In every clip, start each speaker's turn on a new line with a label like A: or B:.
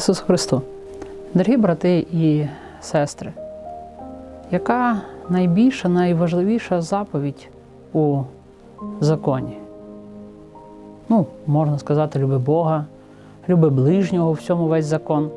A: Ісусу Христу. Дорогі брати і сестри, яка найбільша, найважливіша заповідь у законі? Ну, можна сказати, люби Бога, люби ближнього, в всьому весь закон.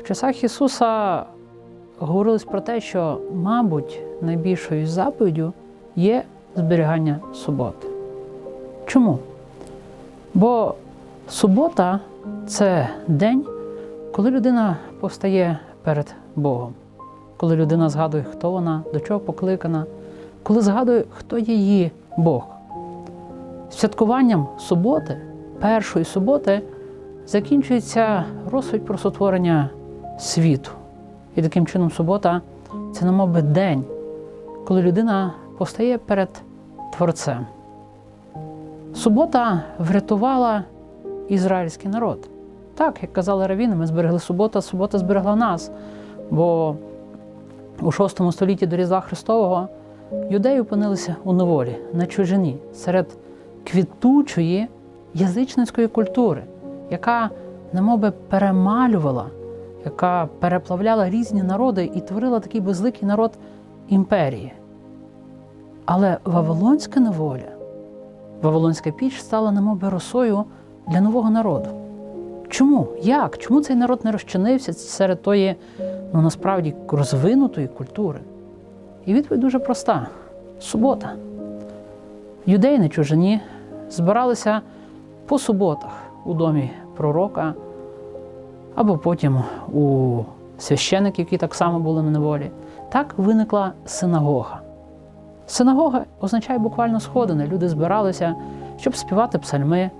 A: В часах Ісуса говорилось про те, що, мабуть, найбільшою заповіддю є зберігання суботи. Чому? Бо субота це день, коли людина повстає перед Богом, коли людина згадує, хто вона, до чого покликана, коли згадує, хто її Бог. Святкуванням суботи, першої суботи, закінчується розсудь про сотворення світу. І таким чином субота це немов би день, коли людина постає перед Творцем. Субота врятувала ізраїльський народ. Так, як казали равіни, ми зберегли суботу, субота зберегла нас. Бо у VI столітті до Різдва Христового юдеї опинилися у неволі на чужині серед квітучої язичницької культури, яка немовби перемалювала, яка переплавляла різні народи і творила такий безликий народ імперії. Але Вавилонська неволя, Вавилонська піч стала немовби росою для нового народу. Чому? Як? Чому цей народ не розчинився серед тої, ну насправді, розвинутої культури? І відповідь дуже проста: субота. Юдеї на чужині збиралися по суботах у домі пророка, або потім у священиків, які так само були на неволі. Так виникла синагога. Синагога означає буквально сходини. Люди збиралися, щоб співати псальми,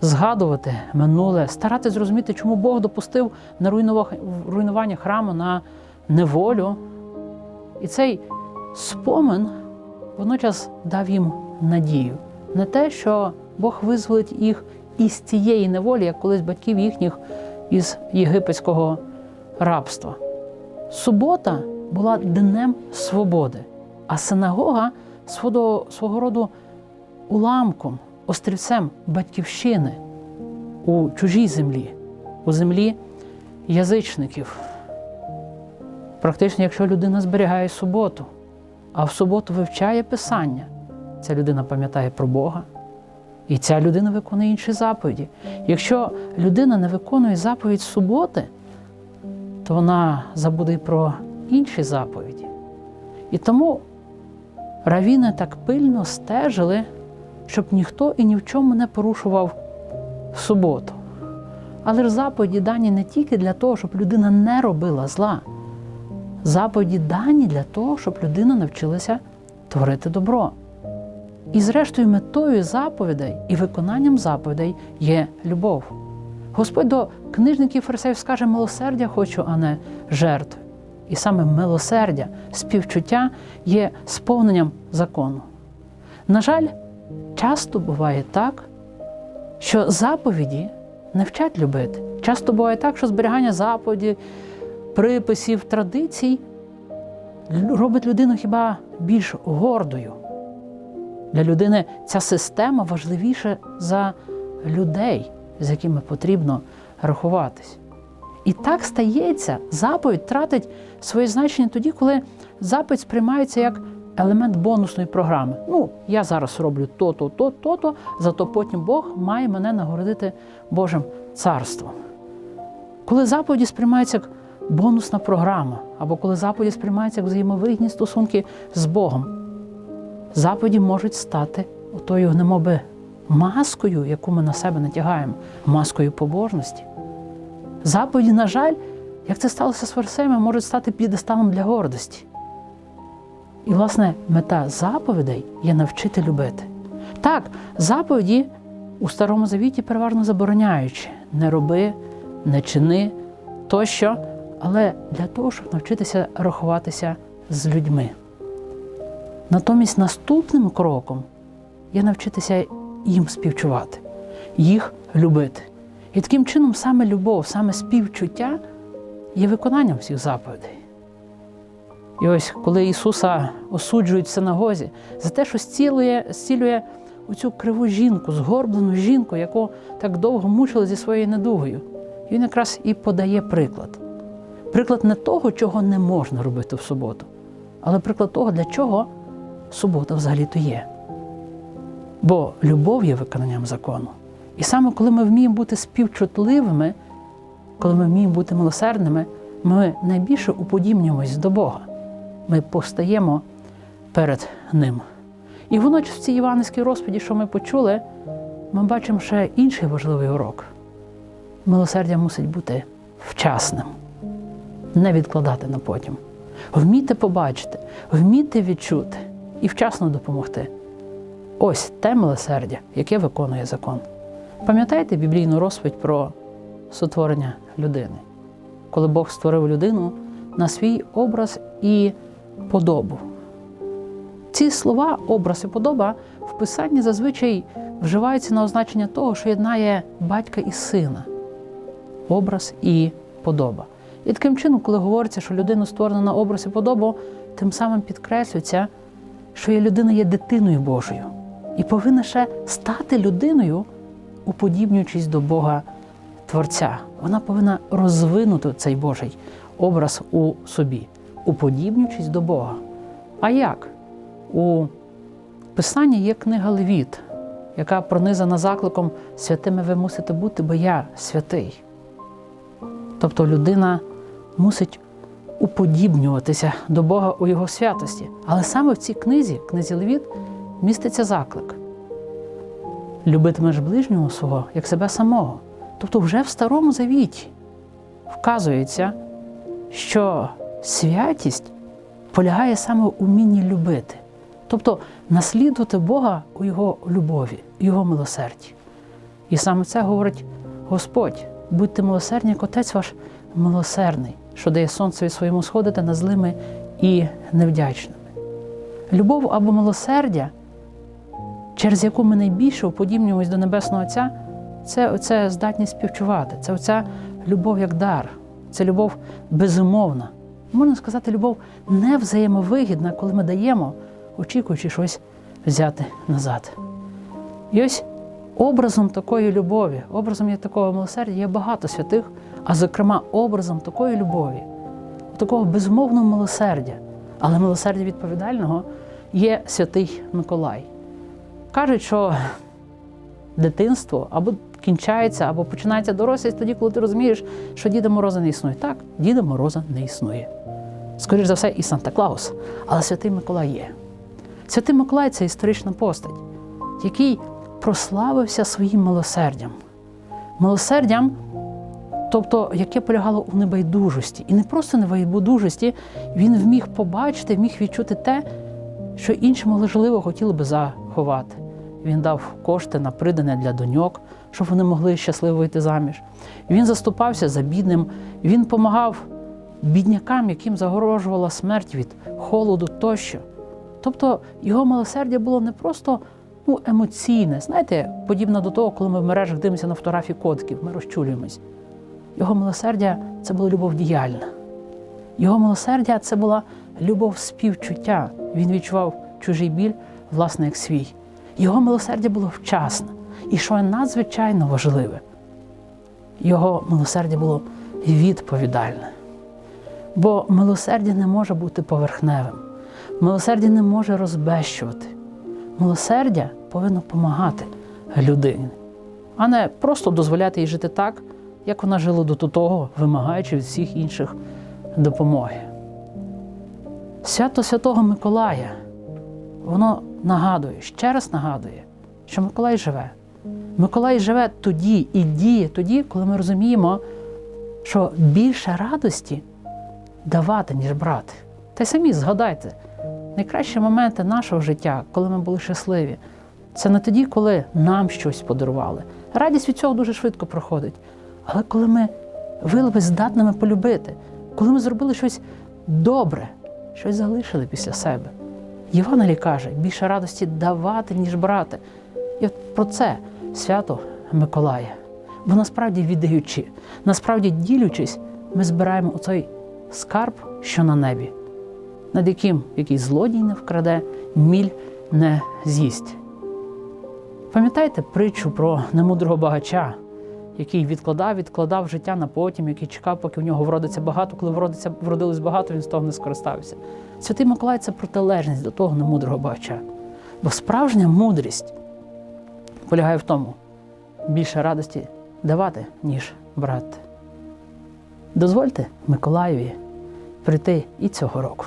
A: згадувати минуле, старатися зрозуміти, чому Бог допустив на руйнування храму на неволю. І цей спомин водночас дав їм надію на те, що Бог визволить їх із цієї неволі, як колись батьків їхніх із єгипетського рабства. Субота була днем свободи, а синагога свого, роду уламком, острівцем батьківщини у чужій землі, у землі язичників. Практично, якщо людина зберігає суботу, а в суботу вивчає Писання, ця людина пам'ятає про Бога, і ця людина виконує інші заповіді. Якщо людина не виконує заповідь суботи, то вона забуде про інші заповіді. І тому равіни так пильно стежили, щоб ніхто і ні в чому не порушував суботу. Але ж заповіді дані не тільки для того, щоб людина не робила зла. Заповіді дані для того, щоб людина навчилася творити добро. І, зрештою, метою заповідей і виконанням заповідей є любов. Господь до книжників фарисеїв скаже, милосердя хочу, а не жертв. І саме милосердя, співчуття є сповненням закону. На жаль, часто буває так, що заповіді не вчать любити. Часто буває так, що зберігання заповіді, приписів, традицій робить людину хіба більш гордою. Для людини ця система важливіша за людей, з якими потрібно рахуватись. І так стається, заповідь тратить своє значення тоді, коли заповідь сприймається як елемент бонусної програми. Ну, я зараз роблю то-то, то, то-то, зато потім Бог має мене нагородити Божим царством. Коли заповіді сприймаються як бонусна програма, або коли заповіді сприймаються як взаємовигідні стосунки з Богом, заповіді можуть стати отою немоби маскою, яку ми на себе натягаємо, маскою побожності. Заповіді, на жаль, як це сталося з фарисеями, можуть стати підесталом для гордості. І, власне, мета заповідей є навчити любити. Так, заповіді у Старому Завіті переважно забороняючи не роби, не чини тощо, але для того, щоб навчитися рахуватися з людьми. Натомість наступним кроком є навчитися їм співчувати, їх любити. І таким чином саме любов, саме співчуття є виконанням всіх заповідей. І ось коли Ісуса осуджують в синагозі за те, що зцілює, зцілює оцю криву жінку, згорблену жінку, яку так довго мучили зі своєю недугою. він якраз і подає приклад. Приклад не того, чого не можна робити в суботу, але приклад того, для чого субота взагалі-то є. Бо любов є виконанням закону. І саме коли ми вміємо бути співчутливими, коли ми вміємо бути милосердними, ми найбільше уподібнюємось до Бога. Ми постаємо перед Ним. І водночас в цій іванівській розповіді, що ми почули, ми бачимо ще інший важливий урок. Милосердя мусить бути вчасним, не відкладати на потім. Вміти побачити, вміти відчути і вчасно допомогти. Ось те милосердя, яке виконує закон. Пам'ятаєте біблійну розповідь про сотворення людини, коли Бог створив людину на свій образ і подобу. Ці слова, образ і подоба в писанні зазвичай вживаються на означення того, що єднає батька і сина, образ і подоба. І таким чином, коли говориться, що людина створена на образ і подобу, тим самим підкреслюється, що людина є дитиною Божою і повинна ще стати людиною, уподібнюючись до Бога Творця. Вона повинна розвинути цей Божий образ у собі, уподібнюючись до Бога. А як? У Писанні є книга Левіт, яка пронизана закликом святими ви мусите бути, бо я святий. Тобто людина мусить уподібнюватися до Бога у Його святості. Але саме в цій книзі, книзі Левіт, міститься заклик. Любитимеш ближнього свого як себе самого. Тобто, вже в Старому Завіті вказується, що святість полягає саме в умінні любити, тобто наслідувати Бога у Його любові, Його милосерді. І саме це говорить Господь: будьте милосердні, як Отець ваш милосердний, що дає сонцеві своєму сходити на злими і невдячними. Любов або милосердя, через яку ми найбільше уподібнюємось до Небесного Отця, це оця здатність співчувати, це оця любов як дар, це любов безумовна. Можна сказати, любов не взаємовигідна, коли ми даємо, очікуючи щось взяти назад. І ось образом такої любові, образом такого милосердя є багато святих, а зокрема, образом такої любові, такого безумовного милосердя, але милосердя відповідального є святий Миколай. Кажуть, що дитинство або кінчається, або починається дорослість тоді, коли ти розумієш, що Діда Мороза не існує. Так, Діда Мороза не існує. Скоріше за все, і Санта Клаус, але Святий Миколай є. Святий Миколай це історична постать, який прославився своїм милосердям. Милосердям, тобто, яке полягало у небайдужості. І не просто небайдужості, він вміг побачити, вміг відчути те, що інші, можливо, хотіли би заховати. Він дав кошти на придане для доньок, щоб вони могли щасливо вийти заміж. Він заступався за бідним, він допомагав біднякам, яким загорожувала смерть від холоду тощо. Тобто його милосердя було не просто ну, емоційне, знаєте, подібно до того, коли ми в мережах дивимося на фотографії котків, ми розчулюємось. Його милосердя це була любов діяльна. Його милосердя це була любов співчуття. Він відчував чужий біль, власне, як свій. Його милосердя було вчасне. І що надзвичайно важливе, його милосердя було відповідальне. Бо милосердя не може бути поверхневим, милосердя не може розбещувати. Милосердя повинно допомагати людині, а не просто дозволяти їй жити так, як вона жила до того, вимагаючи від всіх інших допомоги. Свято Святого Миколая, воно нагадує, ще раз нагадує, що Миколай живе. Миколай живе тоді і діє тоді, коли ми розуміємо, що більше радості давати, ніж брати. Та й самі згадайте, найкращі моменти нашого життя, коли ми були щасливі, це не тоді, коли нам щось подарували. Радість від цього дуже швидко проходить. Але коли ми виявилися здатними полюбити, коли ми зробили щось добре, щось залишили після себе. Євангелій каже, більше радості давати, ніж брати. І от про це свято Миколая. Бо насправді віддаючи, насправді ділючись, ми збираємо оцей скарб, що на небі, над яким який злодій не вкраде, міль не з'їсть. Пам'ятаєте притчу про немудрого багача, який відкладав, відкладав життя на потім, який чекав, поки в нього вродиться багато. Коли вродиться, вродилось багато, він з того не скористався. Святий Миколай це протилежність до того немудрого багача. Бо справжня мудрість полягає в тому, більше радості давати, ніж брати. Дозвольте Миколаєві прийти і цього року.